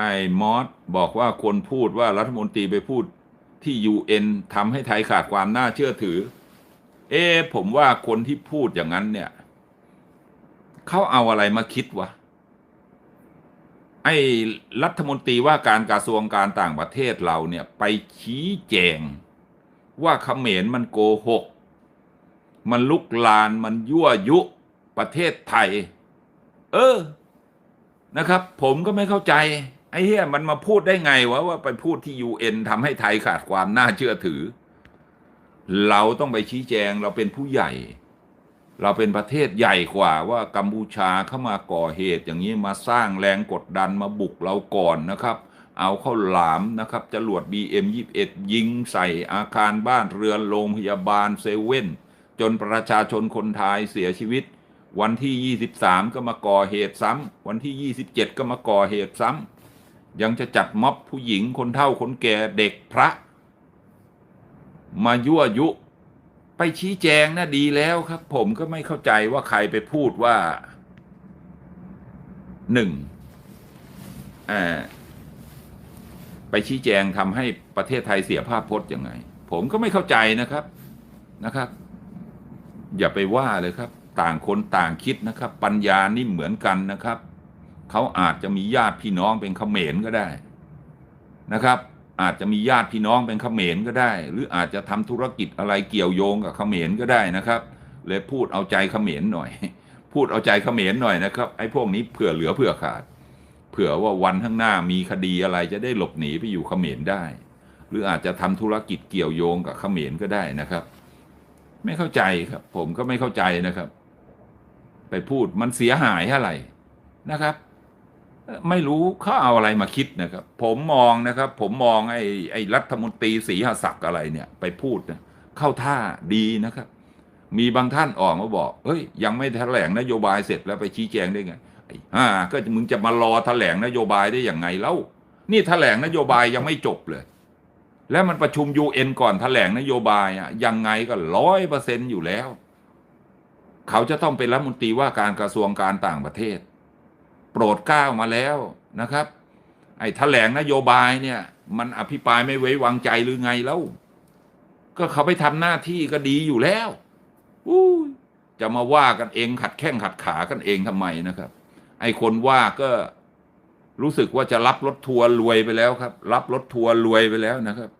ไอ้มอสบอกว่าคนพูดว่ารัฐมนตรีไปพูดที่ยูเอ็นทำให้ไทยขาดความน่าเชื่อถือ เอ๊ผมว่าคนที่พูดอย่างนั้นเนี่ยเขาเอาอะไรมาคิดวะไอ้รัฐมนตรีว่าการกระทรวงการต่างประเทศเราเนี่ยไปชี้แจง ว่าเขมรมันโกหก มันลุกลานมันยั่วยุประเทศไทย เออนะครับ ผมก็ไม่เข้าใจ ไอ้เหี้ยมันมาพูดได้ไงวะว่าไปพูดที่ยูเอ็นทำให้ไทยขาดความน่าเชื่อถือ เราต้องไปชี้แจงเราเป็นผู้ใหญ่ เราเป็นประเทศใหญ่กว่าว่ากัมพูชาเข้ามาก่อเหตุอย่างนี้มาสร้างแรงกดดันมาบุกเราก่อนนะครับ เอาเข้าหลามนะครับจรวด BM21 ยิงใส่อาคารบ้านเรือนโรงพยาบาลเซเว่นจนประชาชนคนไทยเสียชีวิต วันที่ 23 ก็มาก่อเหตุซ้ำวันที่ 27 ก็มาก่อเหตุซ้ำ ยังจะจัดม็อบผู้หญิงคนเฒ่าคนแก่เด็กพระ มายั่วยุ ไปชี้แจงนะดีแล้วครับ ผมก็ไม่เข้าใจว่าใครไปพูดว่าหนึ่งไปชี้แจงทำให้ประเทศไทยเสียภาพพจน์ยังไง ผมก็ไม่เข้าใจนะครับนะครับ อย่าไปว่าเลยครับ ต่างคนต่างคิดนะครับ ปัญญานี่เหมือนกันนะครับ เขาอาจจะมีญาติพี่น้องเป็นเขมรก็ได้นะครับ อาจจะมีญาติพี่น้องเป็นเขมรก็ได้ หรืออาจจะทำธุรกิจอะไรเกี่ยวโยงกับเขมรก็ได้นะครับเลยพูดเอาใจเขมรหน่อย พูดเอาใจเขมรหน่อยนะครับไอ้พวกนี้เผื่อเหลือเผื่อขาด เผื่อว่าวันข้างหน้ามีคดีอะไรจะได้หลบหนีไปอยู่เขมรได้ หรืออาจจะทำธุรกิจเกี่ยวโยงกับเขมรก็ได้นะครับ ไม่เข้าใจครับ ผมก็ไม่เข้าใจนะครับ ไปพูดมันเสียหายอะไรนะครับ ไม่รู้เขาเอาอะไรมาคิดนะครับ ผมมองนะครับ ผมมองไอ้ไอ้รัฐมนตรีศรีหศักดิ์อะไรเนี่ย ไปพูดนะเข้าท่าดีนะครับ มีบางท่านออกมาบอกเฮ้ยยังไม่แถลงนโยบายเสร็จแล้วไปชี้แจงได้ไงอ่าก็มึงจะมารอแถลงนโยบายได้อย่างไงแล้วนี่แถลงนโยบายยังไม่จบเลย แล้วมันประชุมยูเอ็นก่อนแถลงนโยบายอะยังไงก็ร้อยเปอร์เซ็นอยู่แล้ว เขาจะต้องเป็นรัฐมนตรีว่าการกระทรวงการต่างประเทศ โปรดเกล้ามาแล้วนะครับ ไอ้แถลงนโยบายเนี่ย มันอภิปรายไม่ไว้วางใจหรือไงแล้ว ก็เขาไปทำหน้าที่ก็ดีอยู่แล้วอู้จะมาว่ากันเองขัดแข้งขัดขากันเองทำไมนะครับ ไอ้คนว่าก็รู้สึกว่าจะรับรถทัวร์รวยไปแล้วครับ รับรถทัวร์รวยไปแล้วนะครับ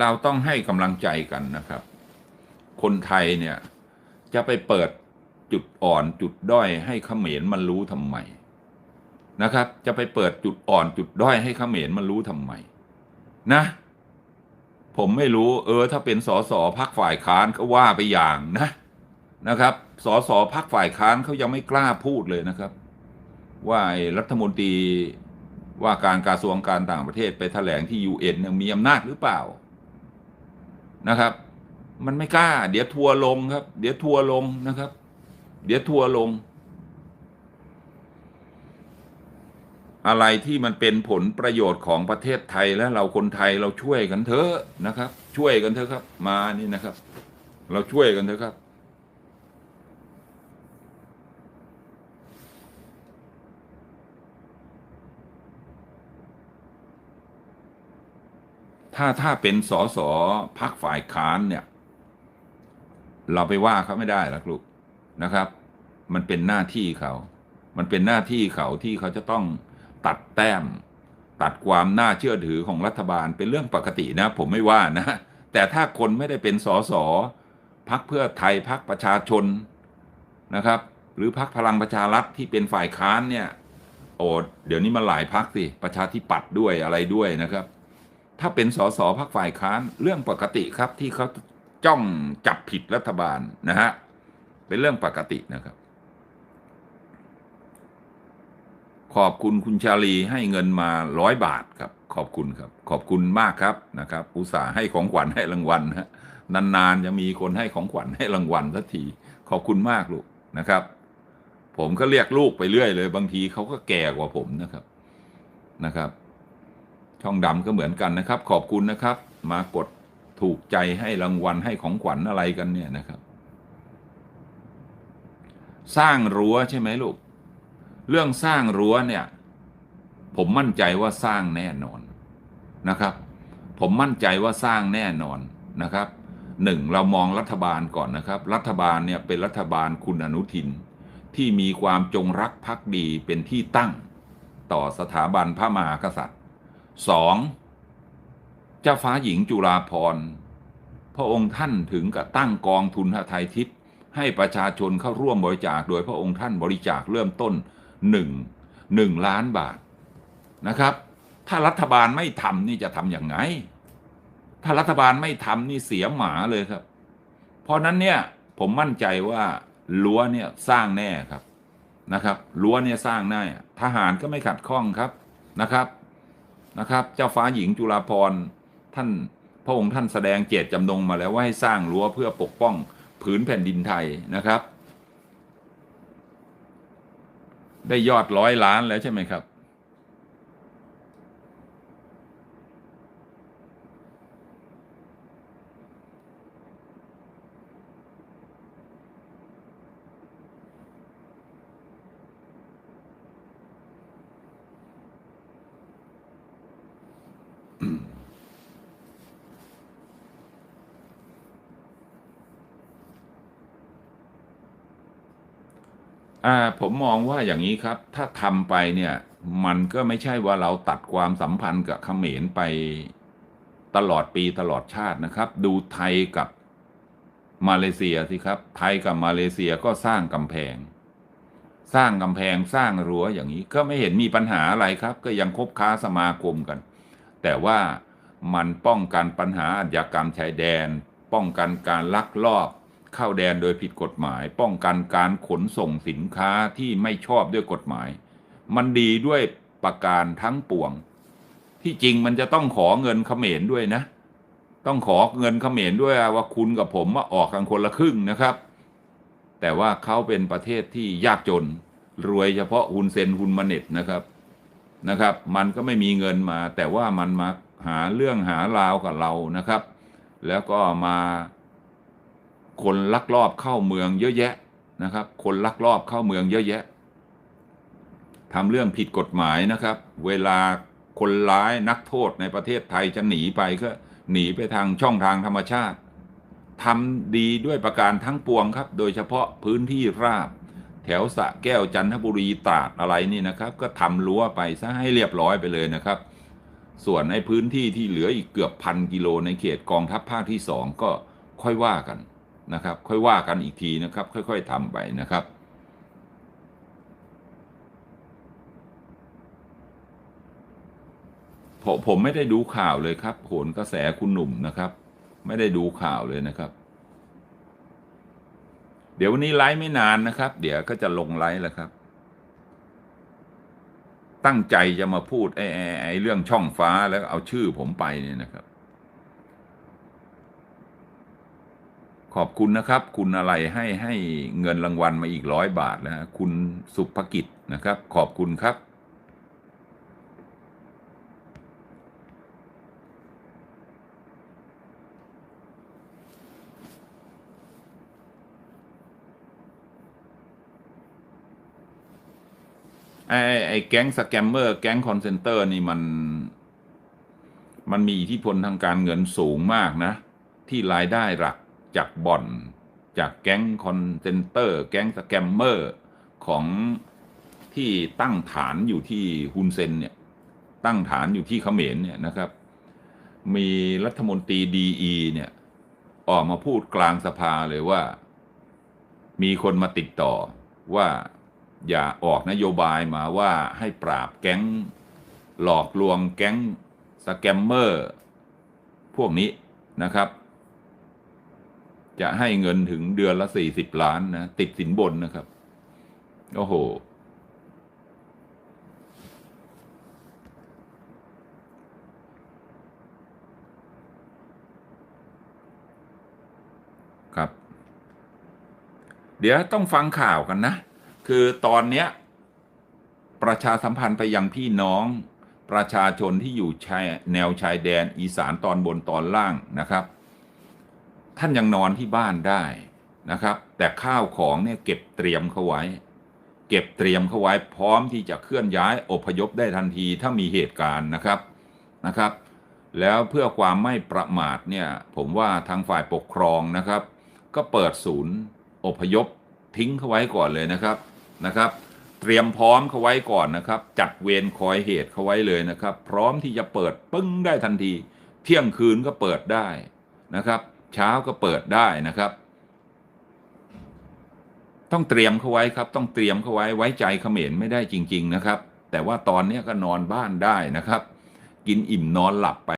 เราต้องให้กำลังใจกันนะครับ คนไทยเนี่ยจะไปเปิดจุดอ่อนจุดด้อยให้เขมรมันรู้ทำไมนะครับ จะไปเปิดจุดอ่อนจุดด้อยให้เขมรมันรู้ทำไมนะ ผมไม่รู้เออถ้าเป็นสสพักฝ่ายค้านก็ว่าไปอย่างนะนะครับสสพักฝ่ายค้านเขายังไม่กล้าพูดเลยนะครับ ว่ารัฐมนตรีว่าการกระทรวงการต่างประเทศไปแถลงที่ยูเอ็นมีอำนาจหรือเปล่า นะครับ มันไม่กล้า เดี๋ยวทัวลงครับ เดี๋ยวทัวลงนะครับ เดี๋ยวทัวลง อะไรที่มันเป็นผลประโยชน์ของประเทศไทยและเราคนไทยเราช่วยกันเถอะนะครับ ช่วยกันเถอะครับ มานี่นะครับ เราช่วยกันเถอะครับ ถ้าถ้าเป็นสสพักฝ่ายค้านเนี่ย เราไปว่าเขาไม่ได้หรอกลูกนะครับ มันเป็นหน้าที่เขา มันเป็นหน้าที่เขาที่เขาจะต้องตัดแต้ม ตัดความน่าเชื่อถือของรัฐบาลเป็นเรื่องปกตินะ ผมไม่ว่านะ แต่ถ้าคนไม่ได้เป็นสสพักเพื่อไทยพักประชาชนนะครับ หรือพักพลังประชารัฐที่เป็นฝ่ายค้านเนี่ยโอ้เดี๋ยวนี้มันหลายพักสิประชาธิปัตย์ด้วยอะไรด้วยนะครับ ถ้าเป็นสสพักฝ่ายค้านเรื่องปกติครับที่เขาจ้องจับผิดรัฐบาลนะฮะเป็นเรื่องปกตินะครับ ขอบคุณคุณชาลีให้เงินมาร้อยบาทครับ ขอบคุณครับ ขอบคุณมากครับนะครับ อุตส่าห์ให้ของขวัญให้รางวัลฮะนานๆจะมีคนให้ของขวัญให้รางวัลสักที ขอบคุณมากลูกนะครับ ผมก็เรียกลูกไปเรื่อยเลย บางทีเขาก็แก่กว่าผมนะครับนะครับ ช่องดำก็เหมือนกันนะครับ ขอบคุณนะครับ มากดถูกใจให้รางวัลให้ของขวัญอะไรกันเนี่ยนะครับ สร้างรั้วใช่ไหมลูก เรื่องสร้างรั้วเนี่ย ผมมั่นใจว่าสร้างแน่นอนนะครับ ผมมั่นใจว่าสร้างแน่นอนนะครับหนึ่งเรามองรัฐบาลก่อนนะครับ รัฐบาลเนี่ยเป็นรัฐบาลคุณอนุทิน ที่มีความจงรักภักดีเป็นที่ตั้ง ต่อสถาบันพระมหากษัตริย์ สองเจ้าฟ้าหญิงจุฬาภรณ์ พระองค์ท่านถึงกับตั้งกองทุนหไทยทิพย์ให้ประชาชนเข้าร่วมบริจาคโดยพระองค์ท่านบริจาคเริ่มต้นหนึ่งหนึ่งล้านบาทนะครับ ถ้ารัฐบาลไม่ทำนี่จะทำอย่างไง ถ้ารัฐบาลไม่ทำนี่เสียหมาเลยครับ เพราะนั้นเนี่ยผมมั่นใจว่ารั้วเนี่ยสร้างแน่ครับนะครับรั้วเนี่ยสร้างแน่ทหารก็ไม่ขัดข้องครับนะครับ นะครับ เจ้าฟ้าหญิงจุฬาภรณ์ท่านพระองค์ท่านแสดงเจตจำนงมาแล้วว่าให้สร้างรั้วเพื่อปกป้องผืนแผ่นดินไทยนะครับ ได้ยอดร้อยล้านแล้วใช่ไหมครับ อ่าผมมองว่าอย่างนี้ครับ ถ้าทำไปเนี่ย มันก็ไม่ใช่ว่าเราตัดความสัมพันธ์กับเขมรไปตลอดปีตลอดชาตินะครับ ดูไทยกับมาเลเซียสิครับ ไทยกับมาเลเซียก็สร้างกำแพง สร้างกำแพงสร้างรั้วอย่างนี้ก็ไม่เห็นมีปัญหาอะไรครับ ก็ยังคบค้าสมาคมกัน แต่ว่ามันป้องกันปัญหาอาชญากรรมชายแดน ป้องกันการลักลอบ เข้าแดนโดยผิดกฎหมาย ป้องกันการขนส่งสินค้าที่ไม่ชอบด้วยกฎหมาย มันดีด้วยประการทั้งปวง ที่จริงมันจะต้องขอเงินเขมรด้วยนะ ต้องขอเงินเขมรด้วยว่าคุณกับผมมาออกกันคนละครึ่งนะครับ แต่ว่าเขาเป็นประเทศที่ยากจน รวยเฉพาะฮุนเซนฮุนมาเน็ตนะครับนะครับ มันก็ไม่มีเงินมา แต่ว่ามันมาหาเรื่องหาราวกับเรานะครับ แล้วก็มา คนลักลอบเข้าเมืองเยอะแยะนะครับ คนลักลอบเข้าเมืองเยอะแยะทำเรื่องผิดกฎหมายนะครับ เวลาคนร้ายนักโทษในประเทศไทยจะหนีไปก็หนีไปทางช่องทางธรรมชาติทำดีด้วยประการทั้งปวงครับ โดยเฉพาะพื้นที่ราบ แถวสะแก้วจันทบุรีตราดอะไรนี่นะครับ ก็ทำรั้วไปซะให้เรียบร้อยไปเลยนะครับ ส่วนในพื้นที่ที่เหลืออีกเกือบพันกิโลในเขตกองทัพภาคที่สองก็ค่อยว่ากัน นะครับ ค่อยว่ากันอีกทีนะครับ ค่อยๆทำไปนะครับผมผมไม่ได้ดูข่าวเลยครับโหนกระแสคุณหนุ่มนะครับ ไม่ได้ดูข่าวเลยนะครับ เดี๋ยววันนี้ไลฟ์ไม่นานนะครับ เดี๋ยวก็จะลงไลฟ์แล้วครับ ตั้งใจจะมาพูดไอ้ไอ้ไอ้เรื่องช่องฟ้าแล้วเอาชื่อผมไปเนี่ยนะครับ ขอบคุณนะครับ คุณอะไรให้ให้เงินรางวัลมาอีกร้อยบาทนะฮะคุณสุภกิจนะครับ ขอบคุณครับ ไอ้ไอ้แก๊งสแกมเมอร์ แก๊งคอนเซนเตอร์นี่มัน มันมีอิทธิพลทางการเงินสูงมากนะ ที่รายได้หลัก จากบ่อน จากแก๊งคอนเซนเตอร์ แก๊งสแกมเมอร์ของที่ตั้งฐานอยู่ที่ฮุนเซนเนี่ยตั้งฐานอยู่ที่เขมรเนี่ยนะครับ มีรัฐมนตรีดีเนี่ยออกมาพูดกลางสภาเลยว่า มีคนมาติดต่อว่าอย่าออกนโยบายมาว่าให้ปราบแก๊งหลอกลวงแก๊งสแกมเมอร์ พวกนี้นะครับ จะให้เงินถึงเดือนละสี่สิบล้านนะติดสินบนนะครับ โอ้โห ครับ เดี๋ยวต้องฟังข่าวกันนะ คือตอนเนี้ย ประชาสัมพันธ์ไปยังพี่น้องประชาชนที่อยู่ชายแนวชายแดนอีสานตอนบนตอนล่างนะครับ ท่านยังนอนที่บ้านได้นะครับ แต่ข้าวของเนี่ยเก็บเตรียมเขาไว้ เก็บเตรียมเขาไว้พร้อมที่จะเคลื่อนย้ายอพยพได้ทันทีถ้ามีเหตุการณ์นะครับนะครับ แล้วเพื่อความไม่ประมาทเนี่ยผมว่าทางฝ่ายปกครองนะครับ ก็เปิดศูนย์อพยพทิ้งเขาไว้ก่อนเลยนะครับนะครับเตรียมพร้อมเขาไว้ก่อนนะครับ จัดเวรคอยเหตุเขาไว้เลยนะครับ พร้อมที่จะเปิดปึ้งได้ทันที เที่ยงคืนก็เปิดได้นะครับ เช้าก็เปิดได้นะครับ ต้องเตรียมเขาไว้ครับ ต้องเตรียมเขาไว้ไว้ใจเขมรไม่ได้จริง ๆ นะครับ แต่ว่าตอนนี้ก็นอนบ้านได้นะครับ กินอิ่มนอนหลับไป